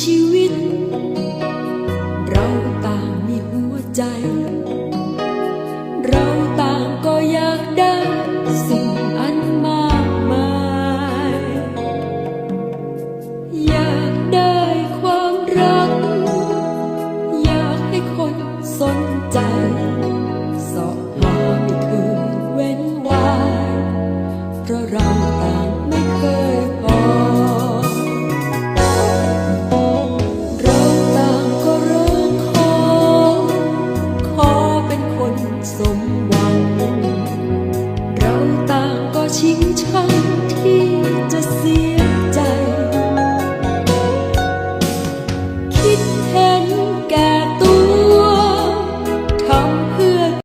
ชีวิต เราต่างมีหัวใจ เราต่างก็อยากได้สิ่งอันมากมาย อยากได้ความรัก อยากให้คนสนใจสอบหาไม่เคยเว้นวายเพราะเรา